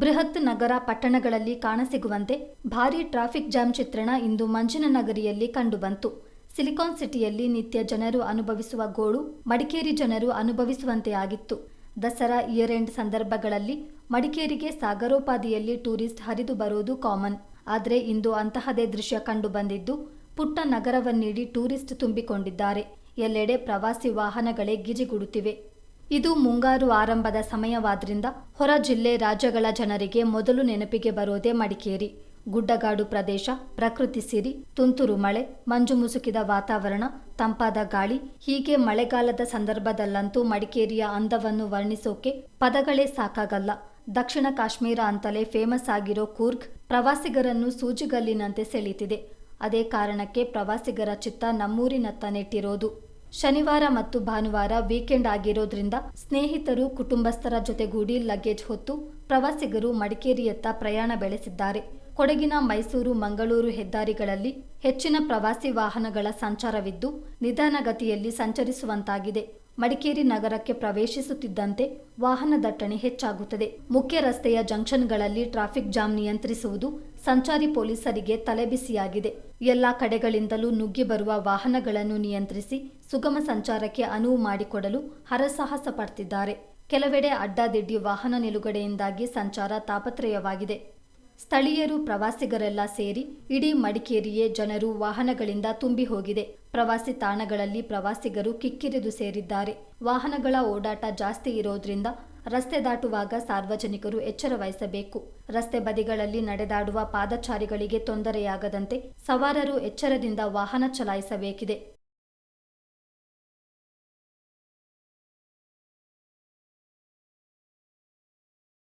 ಬೃಹತ್ ನಗರ ಪಟ್ಟಣಗಳಲ್ಲಿ ಕಾಣಸಿಗುವಂತೆ ಭಾರೀ ಟ್ರಾಫಿಕ್ ಜಾಮ್ ಚಿತ್ರಣ ಇಂದು ಮಂಜಿನ ನಗರಿಯಲ್ಲಿ ಕಂಡುಬಂತು. ಸಿಲಿಕಾನ್ ಸಿಟಿಯಲ್ಲಿ ನಿತ್ಯ ಜನರು ಅನುಭವಿಸುವ ಗೋಳು, ಮಡಿಕೇರಿ ಜನರು ಅನುಭವಿಸುವಂತೆ ಆಗಿತ್ತು. ದಸರಾ ಇಯರ್ ಎಂಡ್ ಸಂದರ್ಭಗಳಲ್ಲಿ ಮಡಿಕೇರಿಗೆ ಸಾಗರೋಪಾದಿಯಲ್ಲಿ ಟೂರಿಸ್ಟ್ ಹರಿದು ಬರುವುದು ಕಾಮನ್. ಆದರೆ ಇಂದು ಅಂತಹದೇ ದೃಶ್ಯ ಕಂಡುಬಂದಿದ್ದು, ಪುಟ್ಟ ನಗರವನ್ನೀಡಿ ಟೂರಿಸ್ಟ್ ತುಂಬಿಕೊಂಡಿದ್ದಾರೆ. ಎಲ್ಲೆಡೆ ಪ್ರವಾಸಿ ವಾಹನಗಳೇ ಗಿಜಿಗುಡುತ್ತಿವೆ. ಇದು ಮುಂಗಾರು ಆರಂಭದ ಸಮಯವಾದ್ರಿಂದ ಹೊರ ಜಿಲ್ಲೆ ರಾಜ್ಯಗಳ ಜನರಿಗೆ ಮೊದಲು ನೆನಪಿಗೆ ಬರೋದೇ ಮಡಿಕೇರಿ. ಗುಡ್ಡಗಾಡು ಪ್ರದೇಶ, ಪ್ರಕೃತಿ ಸಿರಿ, ತುಂತುರು ಮಳೆ, ಮಂಜು ಮುಸುಕಿದ ವಾತಾವರಣ, ತಂಪಾದ ಗಾಳಿ, ಹೀಗೆ ಮಳೆಗಾಲದ ಸಂದರ್ಭದಲ್ಲಂತೂ ಮಡಿಕೇರಿಯ ಅಂದವನ್ನು ವರ್ಣಿಸೋಕೆ ಪದಗಳೇ ಸಾಕಾಗಲ್ಲ. ದಕ್ಷಿಣ ಕಾಶ್ಮೀರ ಅಂತಲೇ ಫೇಮಸ್ ಆಗಿರೋ ಕೂರ್ಗ್ ಪ್ರವಾಸಿಗರನ್ನು ಸೂಜಿಗಲ್ಲಿನಂತೆ ಸೆಳೀತಿದೆ. ಅದೇ ಕಾರಣಕ್ಕೆ ಪ್ರವಾಸಿಗರ ಚಿತ್ತ ನಮ್ಮೂರಿನತ್ತ ನೆಟ್ಟಿರೋದು. ಶನಿವಾರ ಮತ್ತು ಭಾನುವಾರ ವೀಕೆಂಡ್ ಆಗಿರೋದ್ರಿಂದ ಸ್ನೇಹಿತರು, ಕುಟುಂಬಸ್ಥರ ಜೊತೆಗೂಡಿ ಲಗೇಜ್ ಹೊತ್ತು ಪ್ರವಾಸಿಗರು ಮಡಿಕೇರಿಯತ್ತ ಪ್ರಯಾಣ ಬೆಳೆಸಿದ್ದಾರೆ. ಕೊಡಗಿನ ಮೈಸೂರು, ಮಂಗಳೂರು ಹೆದ್ದಾರಿಗಳಲ್ಲಿ ಹೆಚ್ಚಿನ ಪ್ರವಾಸಿ ವಾಹನಗಳ ಸಂಚಾರವಿದ್ದು ನಿಧಾನಗತಿಯಲ್ಲಿ ಸಂಚರಿಸುವಂತಾಗಿದೆ. ಮಡಿಕೇರಿ ನಗರಕ್ಕೆ ಪ್ರವೇಶಿಸುತ್ತಿದ್ದಂತೆ ವಾಹನ ದಟ್ಟಣೆ ಹೆಚ್ಚಾಗುತ್ತದೆ. ಮುಖ್ಯ ರಸ್ತೆಯ ಜಂಕ್ಷನ್ಗಳಲ್ಲಿ ಟ್ರಾಫಿಕ್ ಜಾಮ್ ನಿಯಂತ್ರಿಸುವುದು ಸಂಚಾರಿ ಪೊಲೀಸರಿಗೆ ತಲೆಬಿಸಿಯಾಗಿದೆ. ಎಲ್ಲಾ ಕಡೆಗಳಿಂದಲೂ ನುಗ್ಗಿ ಬರುವ ವಾಹನಗಳನ್ನು ನಿಯಂತ್ರಿಸಿ ಸುಗಮ ಸಂಚಾರಕ್ಕೆ ಅನುವು ಮಾಡಿಕೊಡಲು ಹರಸಾಹಸ ಪಡ್ತಿದ್ದಾರೆ. ಕೆಲವೆಡೆ ಅಡ್ಡಾದಿಡ್ಡಿ ವಾಹನ ನಿಲುಗಡೆಯಿಂದಾಗಿ ಸಂಚಾರ ತಾಪತ್ರಯವಾಗಿದೆ. ಸ್ಥಳೀಯರು ಪ್ರವಾಸಿಗರೆಲ್ಲ ಸೇರಿ ಇಡೀ ಮಡಿಕೇರಿಯೇ ಜನರು ವಾಹನಗಳಿಂದ ತುಂಬಿ ಹೋಗಿದೆ. ಪ್ರವಾಸಿ ತಾಣಗಳಲ್ಲಿ ಪ್ರವಾಸಿಗರು ಕಿಕ್ಕಿರಿದು ಸೇರಿದ್ದಾರೆ. ವಾಹನಗಳ ಓಡಾಟ ಜಾಸ್ತಿ ಇರೋದ್ರಿಂದ ರಸ್ತೆ ದಾಟುವಾಗ ಸಾರ್ವಜನಿಕರು ಎಚ್ಚರ ವಹಿಸಬೇಕು. ರಸ್ತೆ ಬದಿಗಳಲ್ಲಿ ನಡೆದಾಡುವ ಪಾದಚಾರಿಗಳಿಗೆ ತೊಂದರೆಯಾಗದಂತೆ ಸವಾರರು ಎಚ್ಚರದಿಂದ ವಾಹನ ಚಲಾಯಿಸಬೇಕಿದೆ.